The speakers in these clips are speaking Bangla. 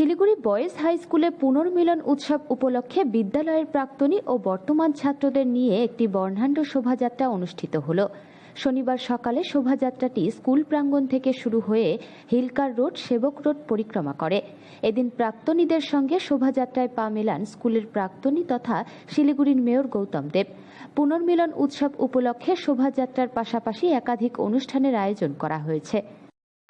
শিলিগুড়ি বয়েজ হাই স্কুলে পুনর্মিলন উৎসব উপলক্ষে বিদ্যালয়ের প্রাক্তনী ও বর্তমান ছাত্রদের নিয়ে একটি বর্ণাঢ্য শোভাযাত্রা অনুষ্ঠিত হলো। শনিবার সকালে শোভাযাত্রাটি স্কুল প্রাঙ্গণ থেকে শুরু হয়ে হিলকার রোড, সেবক রোড পরিক্রমা করে। এদিন প্রাক্তনীদের সঙ্গে শোভাযাত্রায় পা মেলান স্কুলের প্রাক্তনী তথা শিলিগুড়ির মেয়র গৌতম দেব। পুনর্মিলন উৎসব উপলক্ষে শোভাযাত্রার পাশাপাশি একাধিক অনুষ্ঠানের আয়োজন করা হয়েছে।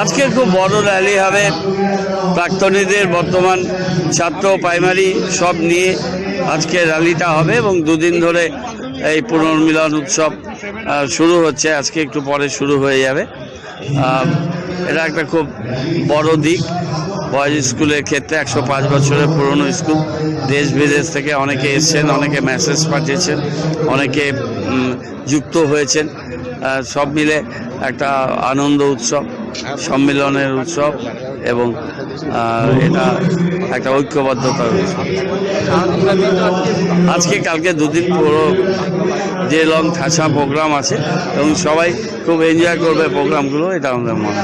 আজকে খুব বড় র্যালি হবে। প্রাক্তনীদের বর্তমান ছাত্র প্রাইমারি সব নিয়ে আজকে র্যালিটা হবে এবং দুদিন ধরে এই পুনর্মিলন উৎসব শুরু হচ্ছে। আজকে একটু পরে শুরু হয়ে যাবে। এটা একটা খুব বড় দিক। বয়েজ স্কুলের ক্ষেত্রে একশো পাঁচ বছরের পুরনো স্কুল দেশ বিদেশ থেকে অনেকে এসছেন, অনেকে মেসেজ পাঠিয়েছেন, অনেকে যুক্ত হয়েছেন। সব মিলে একটা আনন্দ উৎসব। সম্মিলনের উৎসব এবং এটা একটা ঐক্যবদ্ধতার উৎসব আজকে কালকে দুদিন পুরো যে লং ঠাসা প্রোগ্রাম আছে, এবং সবাই খুব এনজয় করবে প্রোগ্রামগুলো এটা আমাদের মনে